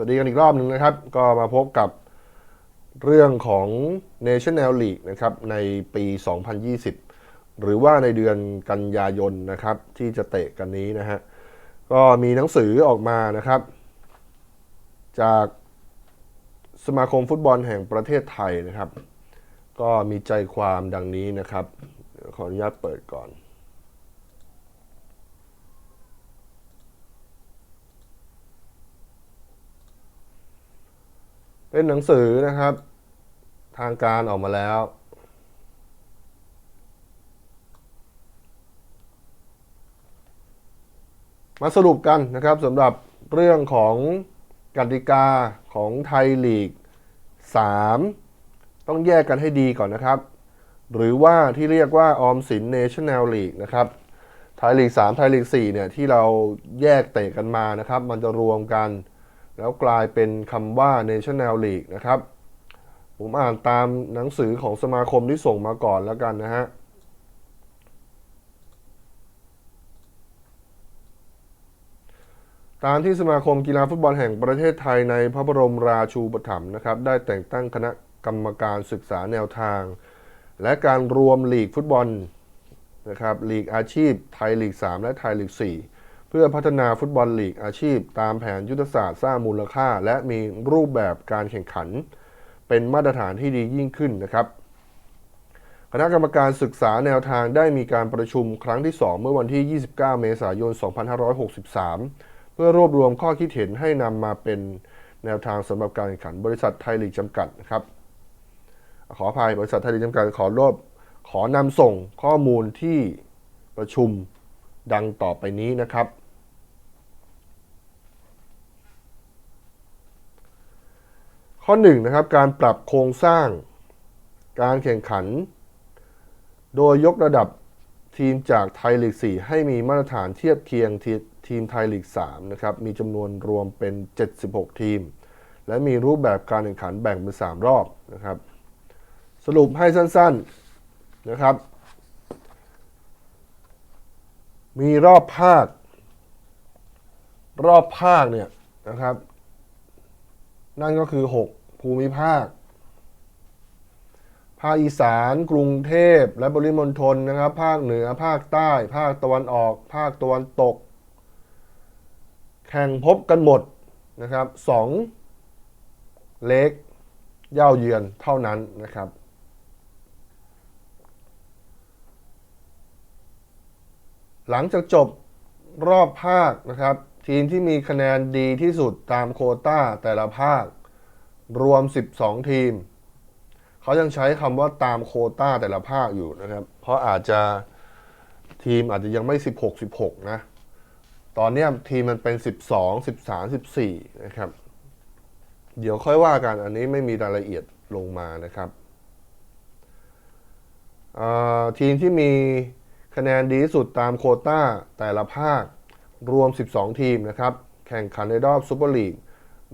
สวัสดีกันอีกรอบหนึ่งนะครับ ก็มาพบกับเรื่องของ National League นะครับในปี 2020 หรือว่าในเดือนกันยายนนะครับที่จะเตะกันนี้นะฮะ ก็มีหนังสือออกมานะครับ จากสมาคมฟุตบอลแห่งประเทศไทยนะครับ ก็มีใจความดังนี้นะครับ ขออนุญาตเปิดก่อน เป็นหนังสือนะครับ ทางการออกมาแล้ว มาสรุปกันนะครับสำหรับเรื่องของกติกาของไทยลีก 3 ต้องแยกกันให้ดีก่อนนะครับ หรือว่าที่เรียกว่าออมสินเนชั่นแนลลีกนะครับไทยลีก 3 ไทยลีก 4 เนี่ย ที่เราแยกเตะกันมานะครับ มันจะรวมกัน แล้วกลายเป็นคำว่า National League นะครับ ผมอ่านตามหนังสือของสมาคมที่ส่งมาก่อนแล้วกันนะฮะตามที่สมาคมกีฬาฟุตบอลแห่งประเทศไทยในพระบรมราชูปถัมภ์นะครับ ได้แต่งตั้งคณะกรรมการศึกษาแนวทาง และการรวมลีกฟุตบอลนะครับลีกอาชีพไทยลีก 3 และไทยลีก 4 เพื่อพัฒนาฟุตบอลลีกอาชีพ ตามแผนยุทธศาสตร์สร้างมูลค่า และมีรูปแบบการแข่งขัน เป็นมาตรฐานที่ดียิ่งขึ้นนะครับ คณะกรรมการศึกษาแนวทางได้มีการประชุมครั้งที่ 2 เมื่อวันที่ 29 เมษายน 2563 เพื่อรวบรวมข้อคิดเห็นให้นำมาเป็นแนวทางสำหรับการแข่งขันบริษัทไทยลีกจำกัดนะครับ ขออภัยบริษัทไทยลีกจำกัดขอรบขอนำส่งข้อมูลที่ประชุม ดังต่อไปนี้นะครับ ข้อ1นะครับการปรับโครงสร้าง การแข่งขัน โดยยกระดับทีมจากไทยลีก 4 ให้มีมาตรฐานเทียบเคียงททีมไทยลีก 3 นะครับ มีจำนวนรวมเป็น 76 ทีม และมีรูปแบบการแข่งขันแบ่งเป็น 3 รอบนะครับ สรุปให้สั้นๆนะครับ มีรอบภาค รอบภาคเนี่ยนะครับ นั่นก็คือ 6 ภูมิภาค ภาคอีสานกรุงเทพและปริมณฑลนะครับ ภาคเหนือภาคใต้ ภาคตะวันออก ภาคตะวันตก แข่งพบกันหมดนะครับสองเล็กเย่าเยือนเท่านั้นนะครับ หลังจากจบรอบภาคนะครับ ทีมที่มีคะแนนดีที่สุดตามโคต้าแต่ละภาค รวม 12 ทีม เขายังใช้คำว่าตามโคต้าแต่ละภาคอยู่นะครับ เพราะอาจจะทีมอาจจะยังไม่ 16 16 นะ ตอนนี้ทีมมันเป็น 12 13 14 นะครับ เดี๋ยวค่อยว่ากันอันนี้ไม่มีรายละเอียดลงมานะครับทีมที่มี คะแนนดีที่สุดตามโคต้าแต่ละภาครวม 12 ทีมนะครับ แข่งขันในรอบซูเปอร์ลีก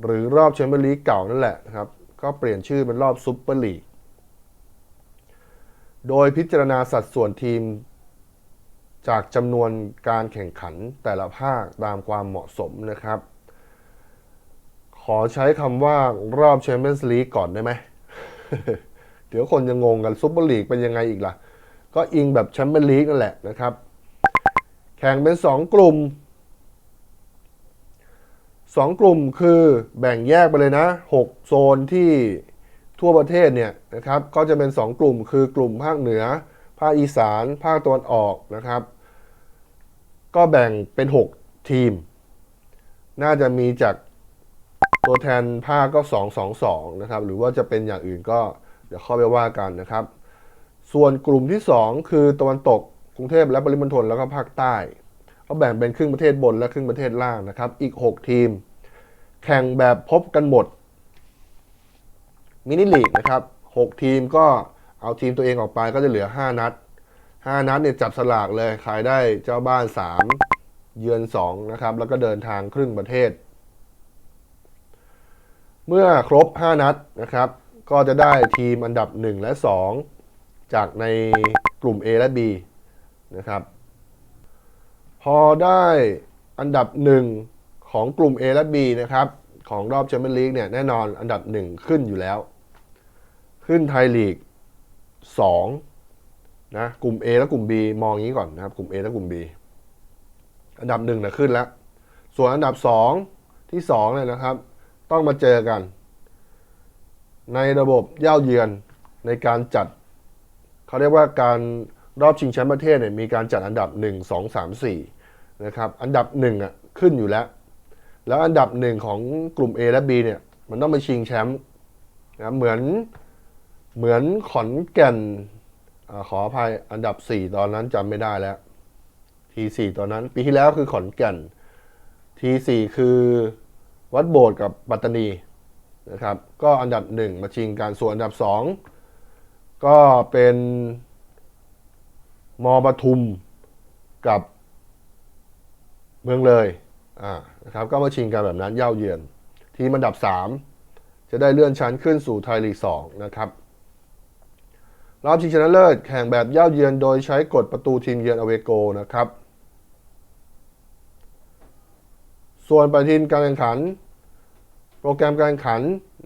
หรือรอบแชมเปี้ยนลีกเก่านั่นแหละนะครับ ก็เปลี่ยนชื่อเป็นรอบซูเปอร์ลีก โดยพิจารณาสัดส่วนทีม จากจำนวนการแข่งขันแต่ละภาคตามความเหมาะสมนะครับ ขอใช้คำว่ารอบแชมเปี้ยนส์ลีกก่อนได้ไหม เดี๋ยวคนจะงงกันซุปเปอร์ลีกเป็นยังไงอีกล่ะ ก็อิงแบบแชมเปี้ยนลีกนั่นแหละนะครับ แข่งเป็น 2 กลุ่ม 2 กลุ่มคือแบ่งแยกไปเลยนะ 6 โซนที่ทั่วประเทศเนี่ยนะครับ ก็จะเป็น 2 กลุ่ม คือกลุ่มภาคเหนือ ภาคอีสาน ภาคตะวันออกนะครับ ก็แบ่งเป็น 6 ทีม น่าจะมีจากตัวแทนภาคก็ 2 2 2 นะครับ หรือว่าจะเป็นอย่างอื่นก็เดี๋ยวเข้าไปว่ากันนะครับ ส่วนกลุ่มที่ 2 คือตะวันตกกรุงเทพและปริมณฑลแล้วก็ภาคใต้เขาแบ่งเป็นครึ่งประเทศบนและครึ่งประเทศล่างนะครับ อีก 6 ทีม แข่งแบบพบกันหมดมินิลีกนะครับ 6 ทีมก็เอาทีมตัวเองออกไปก็จะเหลือ 5 นัด 5 นัดเนี่ยจับสลากเลยใครได้เจ้าบ้าน 3 เยือน 2 นะครับ แล้วก็เดินทางครึ่งประเทศ เมื่อครบ 5 นัดนะครับ ก็จะได้ทีมอันดับ 1 และ 2 จากในกลุ่ม A และ B นะครับ พอได้อันดับ 1 ของกลุ่ม A และ B นะครับ ของรอบแชมเปี้ยนลีกเนี่ยแน่นอนอันดับหนึ่งขึ้นอยู่แล้ว ขึ้นไทยลีกสองนะกลุ่ม A และกลุ่ม B มองอย่างนี้ก่อนนะครับ กลุ่ม A และกลุ่ม B อันดับหนึ่งนะขึ้นแล้ว ส่วนอันดับสองที่สองเนี่ยนะครับ ต้องมาเจอกัน ในระบบเย่าเยือนในการจัด เขาเรียกว่าการรอบชิงแชมป์ประเทศเนี่ยมีการจัดอันดับ 1 2 3 4นะครับอันดับ1อะขึ้นอยู่แล้ว แล้วอันดับหนึ่งของกลุ่ม A และ B เนี่ยมันต้องไปชิงแชมป์นะเหมือนเหมือนขอนแก่นอขออภัยอันดับ 4 ตอนนั้นจำไม่ได้แล้วทีสี่ตอนนั้น ปีที่แล้วคือขอนแก่นทีสี่คือวัดโบสถ์กับปัตตานีนะครับก็อันดับหนึ่งมาชิงกันส่วนอันดับสอง ก็เป็นมปทุมกับเมืองเลยอ่านะครับก็มาชิงกันแบบนั้นเย่าเยือน ทีมอันดับ 3 จะได้เลื่อนชั้นขึ้นสู่ไทยลีก2นะครับรอบชิงชนะเลิศแข่งแบบเย่าเยือนโดยใช้กฎประตูทีมเยือนอเวโกนะครับ ส่วนปฏิทินการแข่งขัน โปรแกรมการแข่งขัน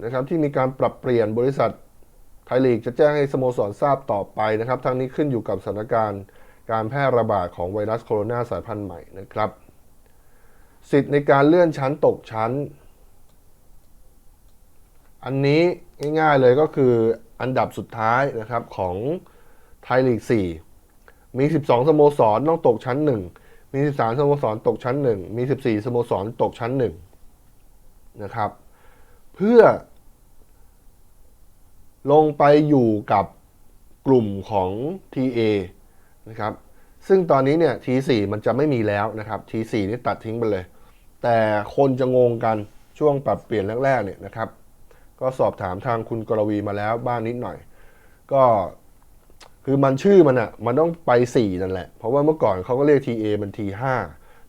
นะครับที่มีการปรับเปลี่ยนบริษัท ไทยลีกจะแจ้งให้สโมสรทราบต่อไปนะครับ ทั้งนี้ขึ้นอยู่กับสถานการณ์การแพร่ระบาดของไวรัสโคโรนาสายพันธุ์ใหม่นะครับ สิทธิ์ในการเลื่อนชั้นตกชั้น อันนี้ง่ายๆเลยก็คืออันดับสุดท้ายนะครับของไทยลีก 4 มี 12 สโมสรต้องตกชั้น 1 มี 13 สโมสรตกชั้น 1 มี 14 สโมสรตกชั้น 1 นะครับ เพื่อ ลงไปอยู่กับกลุ่มของ TA นะครับ ซึ่งตอนนี้เนี่ย T4 มันจะไม่มีแล้วนะครับ T4 นี่ตัดทิ้งไปเลย แต่คนจะงงกันช่วงปรับเปลี่ยนแรกๆเนี่ยนะครับ ก็สอบถามทางคุณกรวีมาแล้วบ้างนิดหน่อย ก็คือมันชื่อมันอะ่ะมันต้องไป 4 นั่นแหละ เพราะว่าเมื่อก่อนเขาก็เรียก TA มัน T5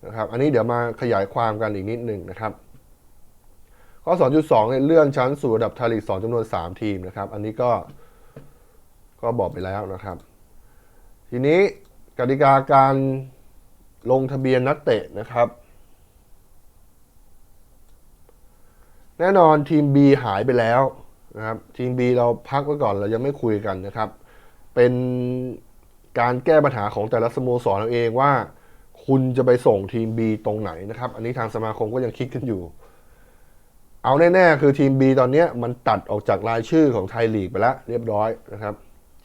นะครับ อันนี้เดี๋ยวมาขยายความกันอีกนิดหนึ่งนะครับ ข้อ 2.2เนี่ยเลื่อนชั้นสู่ระดับไทยลีก2จำนวน 3 ทีมนะครับ อันนี้ก็ก็บอกไปแล้วนะครับ ทีนี้กติกาการลงทะเบียนนักเตะนะครับ แน่นอนทีม B หายไปแล้วนะครับ ทีม B เราพักไว้ก่อนเรายังไม่คุยกันนะครับ เป็นการแก้ปัญหาของแต่ละสโมสรเอาเองว่า คุณจะไปส่งทีม B ตรงไหนนะครับ อันนี้ทางสมาคมก็ยังคิดกันอยู่ เอาแน่ๆ คือทีม B ตอนนี้มันตัดออกจากรายชื่อของไทยลีกไปแล้วเรียบร้อยนะครับ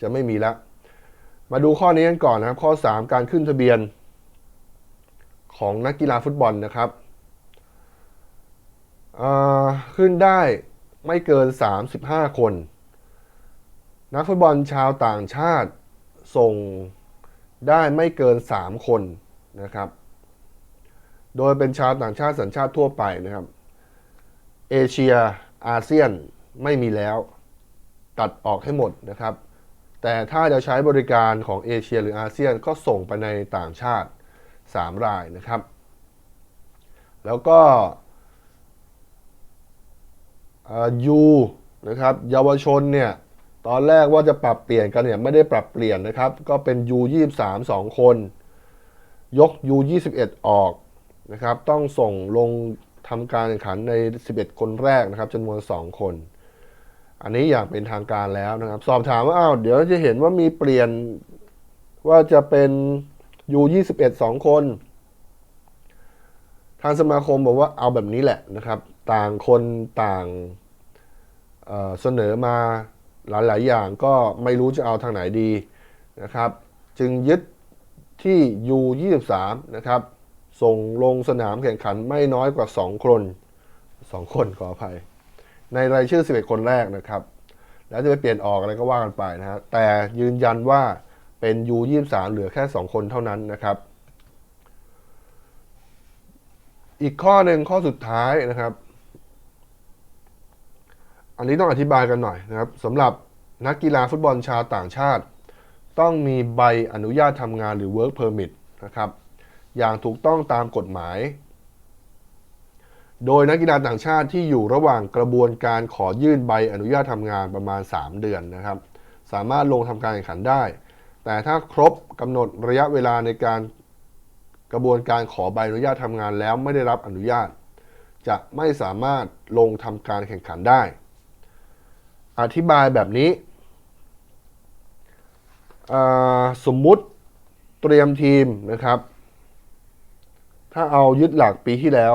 จะไม่มีแล้วมาดูข้อนี้กันก่อนนะครับ ข้อ 3 การขึ้นทะเบียน ของนักกีฬาฟุตบอลนะครับขึ้นได้ไม่เกิน 35 คน นักฟุตบอลชาวต่างชาติส่งได้ไม่เกิน 3 คนนะครับ โดยเป็นชาวต่างชาติสัญชาติทั่วไปนะครับ เอเชียอาเซียนไม่มีแล้วตัดออกให้หมดนะครับ แต่ถ้าจะใช้บริการของเอเชียหรืออาเซียนก็ส่งไปในต่างชาติ 3 รายนะครับ แล้วก็ยูนะครับเยาวชนเนี่ยตอนแรกว่าจะปรับเปลี่ยนกันเนี่ยไม่ได้ปรับเปลี่ยนนะครับ ก็เป็น U 23 2 คน ยก U 21 ออกนะครับ ต้องส่งลง ทำการแข่งขันใน 11 คนแรกนะครับจำนวน 2 คน อันนี้อย่างเป็นทางการแล้วนะครับ สอบถามว่าอ้าวเดี๋ยวจะเห็นว่ามีเปลี่ยนว่าจะเป็น U 21 2 คน ทางสมาคมบอกว่าเอาแบบนี้แหละนะครับ ต่างคนต่างเเสนอมาหลาย ๆ อย่างก็ไม่รู้จะเอาทางไหนดีนะครับ จึงยึดที่ U23 นะครับ ส่งลงสนามแข่งขันไม่น้อยกว่า 2 คน 2 คนขออภัย ในรายชื่อ 11 คนแรกนะครับ แล้วจะไปเปลี่ยนออกอะไรก็ว่ากันไปนะฮะแต่ยืนยันว่าเป็น U23 เหลือแค่ 2 คนเท่านั้นนะครับ อีกข้อหนึ่งข้อสุดท้ายนะครับ อันนี้ต้องอธิบายกันหน่อยนะครับสำหรับนักกีฬาฟุตบอลชาวต่างชาติ ต้องมีใบอนุญาตทำงานหรือ work permit นะครับ อย่างถูกต้องตามกฎหมาย โดยนักกีฬาต่างชาติที่อยู่ระหว่างกระบวนการขอยื่นใบอนุญาตทำงานประมาณ 3 เดือนนะครับ สามารถลงทำการแข่งขันได้ แต่ถ้าครบกำหนดระยะเวลาในการกระบวนการขอใบอนุญาตทำงานแล้วไม่ได้รับอนุญาต จะไม่สามารถลงทำการแข่งขันได้ อธิบายแบบนี้ สมมุติเตรียมทีมนะครับ ถ้าเอายึดหลักปีที่แล้ว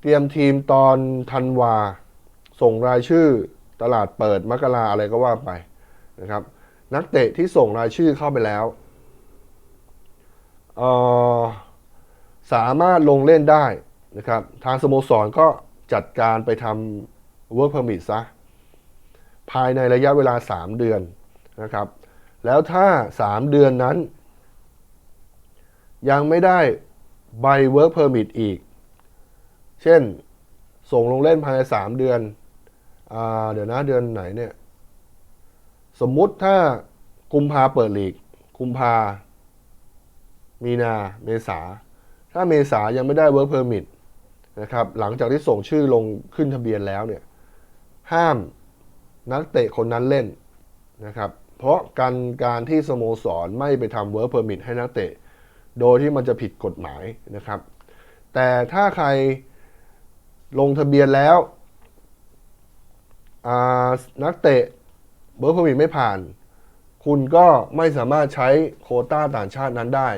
เตรียมทีมตอนธันวา ส่งรายชื่อตลาดเปิดมกราอะไรก็ว่าไปนะครับ นักเตะที่ส่งรายชื่อเข้าไปแล้วสามารถลงเล่นได้นะครับ ทางสโมสรก็จัดการไปทำ work permit ซะ ภายในระยะเวลา 3 เดือนนะครับ แล้วถ้า 3 เดือนนั้น ยังไม่ได้ใบ work permit อีก เช่น ส่งลงเล่นภายใน 3 เดือนอเดี๋ยวนะเดือนไหนเนี่ย สมมุติถ้ากุมภาเปิดลีก กุมภา มีนา เมษา ถ้าเมษายังไม่ได้ work permit นะครับ หลังจากที่ส่งชื่อลงขึ้นทะเบียนแล้วเนี่ย ห้ามนักเตะคนนั้นเล่นนะครับ เพราะการการที่สโมสรไม่ไปทำ work permit ให้นักเตะ โดยที่มันจะผิดกฎหมายนะครับ แต่ถ้าใครลงทะเบียนแล้ว นักเตะ work permit ไม่ผ่าน คุณก็ไม่สามารถใช้โคต้าต่างชาตินั้นได้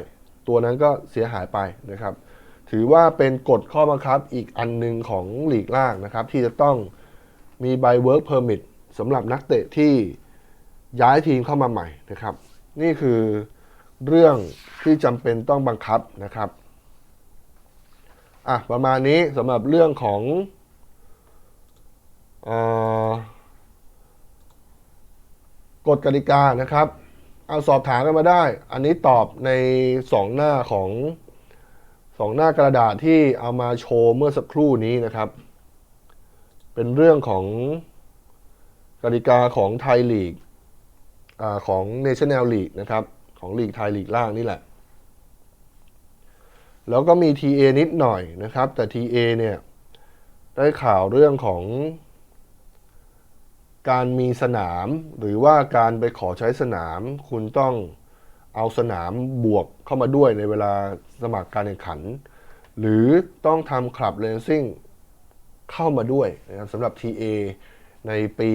ตัวนั้นก็เสียหายไปนะครับ ถือว่าเป็นกฎข้อบังคับอีกอันหนึ่งของหลีกล่างนะครับ ที่จะต้องมีใบ work permit สำหรับนักเตะที่ย้ายทีมเข้ามาใหม่นะครับ นี่คือ เรื่องที่จำเป็นต้องบังคับนะครับอะประมาณนี้สำหรับเรื่องของอกฎกติกานะครับ เอาสอบถามกันมาได้ อันนี้ตอบในสองหน้าของสองหน้ากระดาษที่เอามาโชว์เมื่อสักครู่นี้นะครับ เป็นเรื่องของกติกาของไทยลีกอาของ National League นะครับ ของลีกไทยลีกล่างนี่แหละ แล้วก็มี TA นิดหน่อยนะครับ แต่ TA เนี่ยได้ข่าวเรื่องของ การมีสนามหรือว่าการไปขอใช้สนาม คุณต้องเอาสนามบวกเข้ามาด้วยในเวลาสมัครการแข่งขัน หรือต้องทำคลับเลนซิ่งเข้ามาด้วยนะครับสำหรับ TA ในปี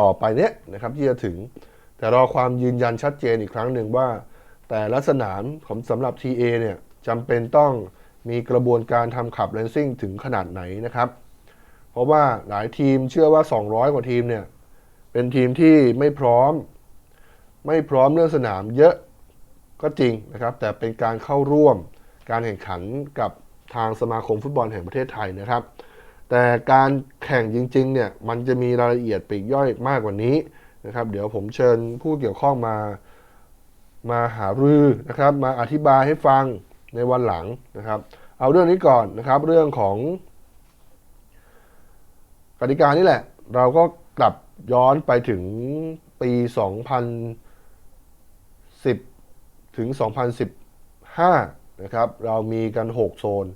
ต่อไปเนี้ยนะครับที่จะถึง แต่รอความยืนยันชัดเจนอีกครั้งหนึ่งว่า แต่ละสนามของสำหรับ TA เนี่ยจำเป็นต้องมีกระบวนการทำขับเลนซิ่งถึงขนาดไหนนะครับ เพราะว่าหลายทีมเชื่อว่า 200 กว่าทีมเนี่ยเป็นทีมที่ไม่พร้อม ไม่พร้อมเรื่องสนามเยอะก็จริงนะครับ แต่เป็นการเข้าร่วมการแข่งขันกับทางสมาคมฟุตบอลแห่งประเทศไทยนะครับ แต่การแข่งจริงๆเนี่ยมันจะมีรายละเอียดปีกย่อยมากกว่านี้ นะครับ เดี๋ยวผมเชิญผู้เกี่ยวข้องมามาหารือนะครับ มาอธิบายให้ฟังในวันหลังนะครับ เอาเรื่องนี้ก่อนนะครับ เรื่องของกติกานี่แหละ เราก็กลับย้อนไปถึงปี 2010 ถึง 2015 นะครับ เรามีกัน 6 โซน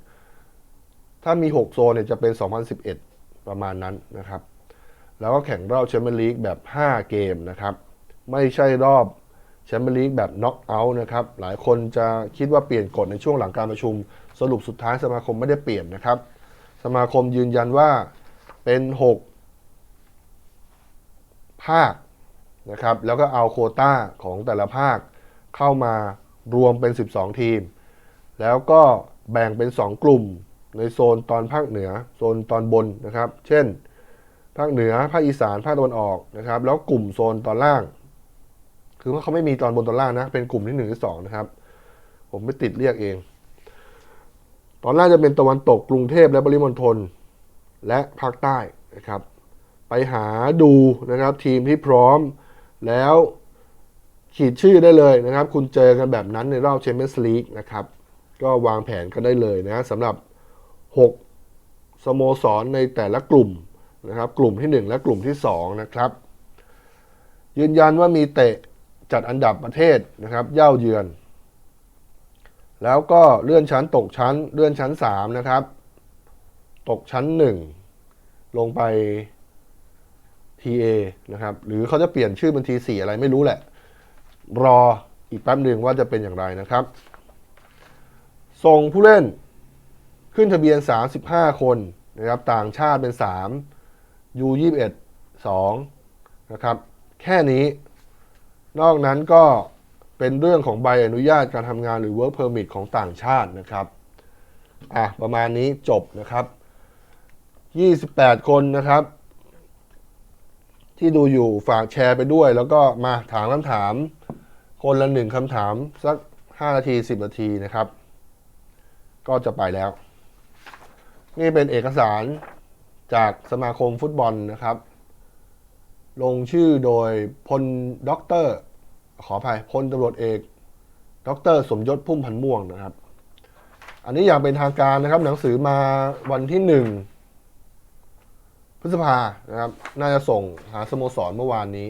ถ้ามี 6 โซนเนี่ยจะเป็น 2011 ประมาณนั้นนะครับ แล้วก็แข่งรอบแชมเปี้ยนลีกแบบ 5 เกมนะครับ ไม่ใช่รอบแชมเปี้ยนลีกแบบน็อกเอาท์นะครับ หลายคนจะคิดว่าเปลี่ยนกฎในช่วงหลังการประชุม สรุปสุดท้ายสมาคมไม่ได้เปลี่ยนนะครับ สมาคมยืนยันว่าเป็น 6 ภาคนะครับ แล้วก็เอาโควต้าของแต่ละภาคเข้ามารวมเป็น 12 ทีม แล้วก็แบ่งเป็น 2 กลุ่มในโซนตอนภาคเหนือ โซนตอนบนนะครับ เช่น ภาคเหนือภาคอีสานภาคตะวันออกนะครับ แล้วกลุ่มโซนตอนล่าง คือว่าเขาไม่มีตอนบนตอนล่างนะ เป็นกลุ่มที่หนึ่งที่สองนะครับ ผมไม่ติดเรียกเอง ตอนล่างจะเป็นตะวันตกกรุงเทพและปริมณฑลและภาคใต้นะครับ ไปหาดูนะครับทีมที่พร้อมแล้วขีดชื่อได้เลยนะครับ คุณเจอกันแบบนั้นในรอบแชมเปี้ยนส์ลีกนะครับ ก็วางแผนกันได้เลยนะสำหรับ 6 สโมสรในแต่ละกลุ่ม นะครับ กลุ่มที่ 1 และกลุ่มที่ 2 นะครับ ยืนยันว่ามีเตะจัดอันดับประเทศนะครับ เย่าเยือน แล้วก็เลื่อนชั้นตกชั้น เลื่อนชั้น 3 นะครับ ตกชั้น 1 ลงไป TA นะครับ หรือเขาจะเปลี่ยนชื่อเป็น T4 อะไรไม่รู้แหละ รออีกแป๊บหนึ่งว่าจะเป็นอย่างไรนะครับ ส่งผู้เล่นขึ้นทะเบียน 35 คนนะครับ ต่างชาติเป็น 3 U21 2นะครับ แค่นี้ นอกนั้นก็เป็นเรื่องของใบอนุญาตการทำงานหรือ work permit ของต่างชาตินะครับ อะ ประมาณนี้จบนะครับ 28 คนนะครับ ที่ดูอยู่ฝากแชร์ไปด้วย แล้วก็มาถามคำถาม คนละหนึ่งคำถาม สัก 5 นาที 10 นาทีนะครับ ก็จะไปแล้ว นี่เป็นเอกสาร จากสมาคมฟุตบอลนะครับ ลงชื่อโดยพลด็อกเตอร์ ขออภัยพลตำรวจเอกด็อกเตอร์สมยศพุ่มพันม่วงนะครับ อันนี้อย่างเป็นทางการนะครับ หนังสือมาวันที่หนึ่งพฤษภานะครับ น่าจะส่งหาสโมสรเมื่อวานนี้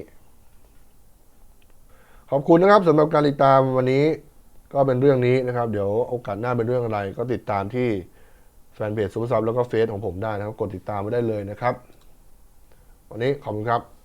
ขอบคุณนะครับสำหรับการติดตามวันนี้ก็เป็นเรื่องนี้นะครับ เดี๋ยวโอกาสหน้าเป็นเรื่องอะไร ก็ติดตามที่ ฟนเพจซูเปอร์ซับแล้วก็เฟซของผมได้นะครับ กดติดตามไว้ได้เลยนะครับ วันนี้ขอบคุณครับ